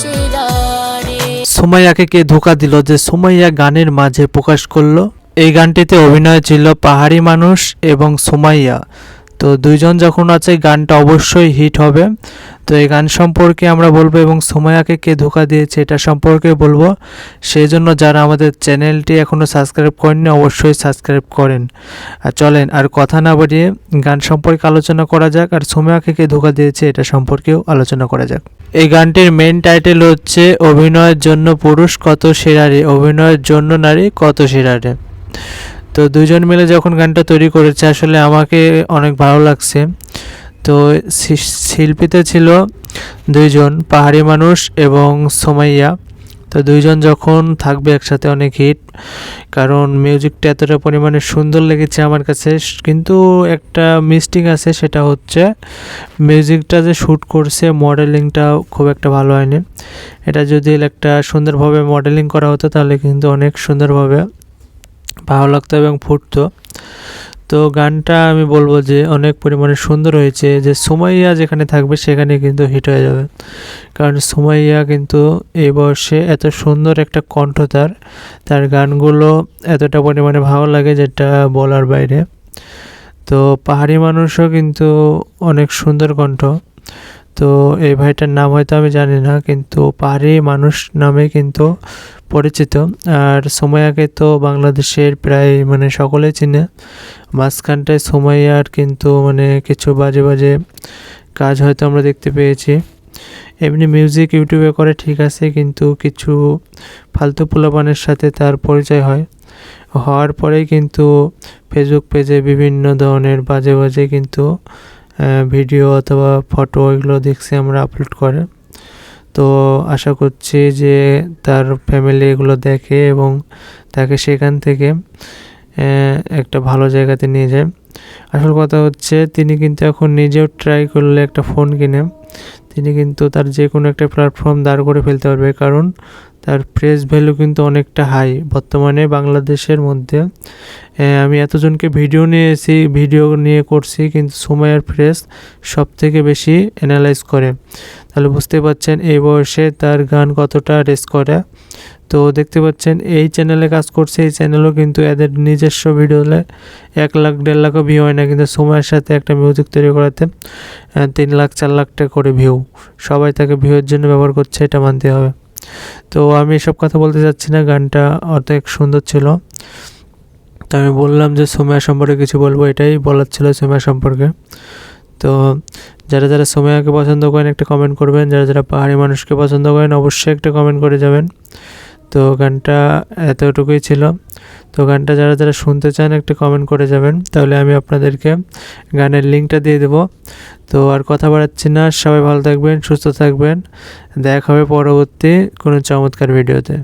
সেরা সুমাইয়াকে কে ধোকা দিল যে সুমাইয়া গানের মাঝে প্রকাশ করল? এই গানটিতে অভিনয় ছিল পাহাড়ি মানুষ এবং সুমাইয়া। তো দুইজন যখন আছে, গানটা অবশ্যই হিট হবে। তো এই গান সম্পর্কে আমরা বলব এবং সুমাইয়াকে কে ধোকা দিয়েছে এটা সম্পর্কে বলব। সেই জন্য যারা আমাদের চ্যানেলটি এখনও সাবস্ক্রাইব করেননি, অবশ্যই সাবস্ক্রাইব করেন। আর চলেন, আর কথা না বাড়িয়ে গান সম্পর্কে আলোচনা করা যাক, আর সুমাইয়াকে কে ধোকা দিয়েছে এটা সম্পর্কেও আলোচনা করা যাক। এই গানটির মেন টাইটেল হচ্ছে, অভিনয়ের জন্য পুরুষ কত সেরারে অভিনয়ের জন্য নারী কত সেরারে তো দুজন মিলে যখন গানটা তৈরি করেছে, আসলে আমাকে অনেক ভালো লাগছে। তো শিল্পীতে ছিল দুইজন পাহাড়ি মানুষ এবং সোমাইয়া। তো দুইজন যখন থাকবে একসাথে অনেক হিট, কারণ মিউজিকটা এতটা পরিমাণে সুন্দর লেগেছে আমার কাছে। কিন্তু একটা মিস্টিং আছে, সেটা হচ্ছে মিউজিকটা যে শ্যুট করছে, মডেলিংটা খুব একটা ভালো হয়নি। এটা যদি একটা সুন্দরভাবে মডেলিং করা হতো, তাহলে কিন্তু অনেক সুন্দরভাবে ভালো লাগতো এবং ফুটতো। তো গানটা আমি বলব যে অনেক পরিমাণে সুন্দর হয়েছে যে সুমাইয়া যেখানে থাকবে সেখানে কিন্তু হিট হয়ে যাবে। কারণ সুমাইয়া কিন্তু এই বয়সে এত সুন্দর একটা কণ্ঠ তার তার গানগুলো এতটা পরিমাণে ভালো লাগে যেটা বলার বাইরে। তো পাহাড়ি মানুষও কিন্তু অনেক সুন্দর কণ্ঠ। তো এই ভাইটার নাম হয়তো আমি জানি না, কিন্তু পাহাড়ি মানুষ নামে কিন্তু পরিচিত। আর সোমাইয়াকে তো বাংলাদেশের প্রায় মানে সকলেই চিনে। মাঝখানটায় সোমাইয়ার কিন্তু মানে কিছু বাজে বাজে কাজ হয়তো আমরা দেখতে পেয়েছি। এমনি মিউজিক ইউটিউবে করে ঠিক আছে, কিন্তু কিছু ফালতু পোলাপানের সাথে তার পরিচয় হয়। হওয়ার পরেই কিন্তু ফেসবুক পেজে বিভিন্ন ধরনের বাজে বাজে কিন্তু ভিডিও অথবা ফটো এগুলো দেখছি আমরা আপলোড করে। তো আশা করছি যে তার ফ্যামিলি এগুলো দেখে এবং তাকে সেখান থেকে একটা ভালো জায়গাতে নিয়ে যায়। আসল কথা হচ্ছে, তিনি কিন্তু এখন নিজেও ট্রাই করলে একটা ফোন কিনে। তিনি কিন্তু তার যে কোনো একটা প্ল্যাটফর্ম দাঁড় করে ফেলতে পারবে। কারণ তার প্রেস ভ্যালু কিন্তু অনেকটা হাই বর্তমানে বাংলাদেশের মধ্যে আমি এতজনকে ভিডিও নিয়ে এসেছি ভিডিও নিয়ে করছি, কিন্তু সময়ের প্রেস সব থেকে বেশি অ্যানালাইজ করে। তাহলে বুঝতে পারছেন এই বয়সে তার গান কতটা রেস করে। তো দেখতে পাচ্ছেন এই চ্যানেলে কাজ করছে, এই চ্যানেলও কিন্তু এদের নিজস্ব ভিডিওলে এক লাখ, দেড় লাখও ভিউ হয় না, কিন্তু সময়ের সাথে একটা মিউজিক তৈরি করাতে তিন লাখ, চার লাখ টাকা করে ভিউ সবাই তাকে ভিউয়ের জন্য ব্যবহার করছে, এটা মানতে হবে। তো আমি এসব কথা বলতে চাচ্ছি না, গানটা অর্ধেক সুন্দর ছিল। তো আমি বললাম যে সোমায়া সম্পর্কে কিছু বলব, এটাই বলার ছিল সোমিয়া সম্পর্কে। তো যারা যারা সোমায়াকে পছন্দ করেন, একটা কমেন্ট করবেন, যারা যারা পাহাড়ি মানুষকে পছন্দ করেন, অবশ্যই একটা কমেন্ট করে যাবেন। তো গানটা এতটুকুই ছিল। তো গানটা যারা যারা শুনতে চান একটা কমেন্ট করে যাবেন। তাহলে আমি আপনাদেরকে গানের লিঙ্কটা দিয়ে দেবো। তো আর কথা বাড়াচ্ছি না। সবাই ভালো থাকবেন, সুস্থ থাকবেন। দেখা হবে পরবর্তী কোনো চমৎকার ভিডিওতে